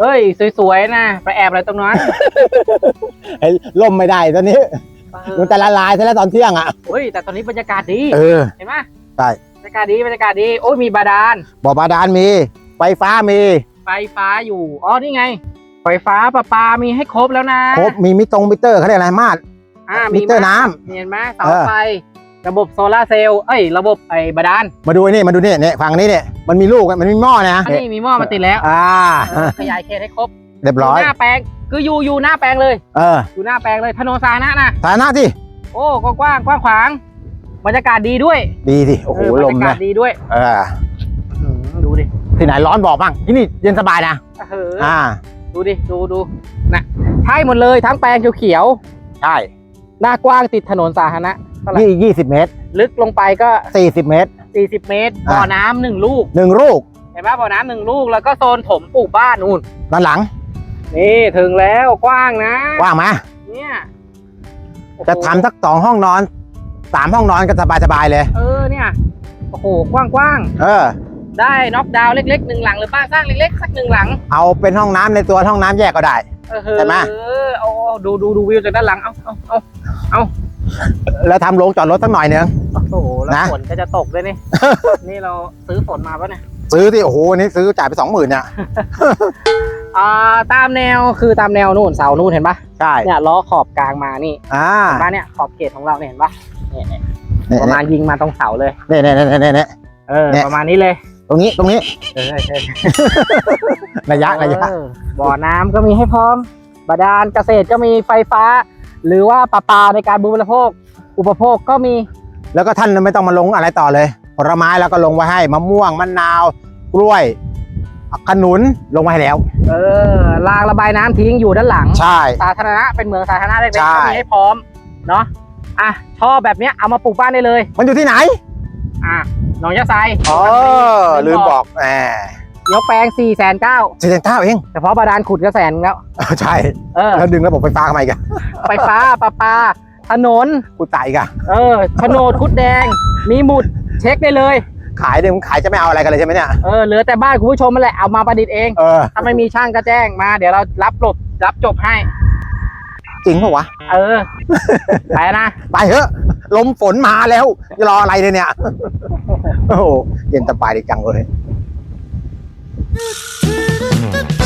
เฮ้ย สวยๆนะไปแอบอะไรตรงนั้นไอ้ล่มไม่ได้ตอนนี้ มันจะละลายซะแล้วตอนเที่ยงอะ เฮ้ย แต่ตอนนี้บรรยากาศดีเออ เห็นไหมใช่ บรรยากาศดีบรรยากาศดีโอ้ยมีบาดาลบ่อบาดาลมี ไฟฟ้ามี ไฟฟ้าอยู่อ๋อนี่ไง ไฟฟ้าประปามีให้ครบแล้วนะครบมีมิตรงมิเตอร์เขาเรียกอะไรมาด อ่ามิมีเตอร์น้เห็นไหมเสาเออ ไฟ ระบบโซลาร์เซลล์เอ้ยระบบไอ้บาดาลำมาดูไอ้นี่มาดูนี่เนี่ยฝั่งนี้เนี่ยมันมีลูกมันมีหม้อนะอันนี้มีหม้อมาติดแล้วอ่าเออขยายเขตให้ครบเรียบอยู่ร้อย หน้าแปลงคืออยู่อยู่หน้าแปลงเลย เอออยู่หน้าแปลงเลยถนนสาธารณะนะฐานะที่โอ้กว้างกว้างขวางบรรยากาศดีด้วยดีสิโอ้โหเออลบรมรยากานะศดีด้วยเอออื้อหือดูดิที่ไหนร้อนบอกบ้างที่นี่เย็นสบายนะเอออ่า ดูดิดูดูนะใช่หมดเลยทั้งแปลงเขียวใช่ๆหน้ากว้างติดถนนสาธารณะ เท่าไหร่นี่ยี่สิบเมตร ลึกลงไปก็สี่สิบเมตร40เมตรอะบ่อน้ำหนึ่งลูกหนึ่งลูกเห็นไหมบ่อน้ำหนึ่งลูกแล้วก็โซนถมปลูกบ้านนู่นด้านหลัง นี่ถึงแล้วกว้างนะว่างไหมเนี่ยโอ้โหจะทำสักสองห้องนอนสามห้องนอนก็สบายสบายๆเลย เออเนี่ยโอ้โหกว้างเออๆได้น็อกดาวน์เล็กๆหนึ่งหลังหรือบ้านสร้างเล็กๆสักหนึ่งหลัง เอาเป็นห้องน้ำในตัวห้องน้ำแยกก็ได้เออใช่ไหมเออเอาเอาดูดูดูวิวจากด้านหลังเอาเอาเอา แล้วทำโรงจอดรถสักหน่อยหนึงโอ้โหแล้วนะ ฝนก็จะตกด้วยนี่ นี่เราซื้อฝนมาปะเนี่ยซื้อที่โอ้โหวันนี้ซื้อจ่ายไปสองหมื่นเนี่ยอ่าตามแนวคือตามแนวนู่นเสานู่นเห็นปะใช่เนี่ยล้อขอบกลางมานี่อ่าเห็นปะเนี่ยขอบเขตของเราเนี่ยเห็นปะเนี่ยเนี่ยเนี่ยประมาณยิงมาตรงเสาเลย เนี่ยเนี่ยเนี่ยเนี่ยเนี่ย เออ เนี่ย ประมาณนี้เลยตรงนี้ตรงนี้เออใช่ระยะระยะเออบ่อน้ำก็มีให้พร้อม บาดาลเกษตรก็มีไฟฟ้า หรือว่าประปาในการบริโภค อุปโภคก็มี แล้วก็ท่านไม่ต้องมาลงอะไรต่อเลย ผลไม้แล้วก็ลงไว้ให้มะม่วงมะนาว กล้วยขนุนลงไว้ให้แล้ว เออรางระบายน้ำทิ้งอยู่ด้านหลัง ใช่ สาธารณะเป็นเมืองสาธารณะเล็กใช่ๆก็มีให้พร้อม เนาะอะชอบแบบเนี้ยเอามาปลูกบ้านได้เลย มันอยู่ที่ไหน อะหนองยะไซอ๋อลืมบอกแหม ยกแปลง4ี่แสนเก้าสี่แสนเก้าเองเฉพาะบาดาลขุดก็แสนแล้วเออใช่เออ แล้วดึงระบบไฟฟ้าทำไมกันไฟฟ้าประปา ถนน กูตายอีกันเออโฉนดคุดแดง มีหมุดเช็คได้เลย ขายเนี่ยมึงขายจะไม่เอาอะไรกันเลยใช่ไหมเนี่ย เออเหลือแต่บ้านคุณผู้ชมมาแหละเอามาประดิษฐ์เอง เออ ถ้าไม่มีช่างก็แจ้งมา เดี๋ยวเรารับจบรับจบให้ จริงปะวะ เออ ไปนะ ไปเถอะ ลมฝนมาแล้วจะรออะไรเลยเนี่ย โอ้โหเย็นสบายดีจังเลย Doo doo doo doo doo.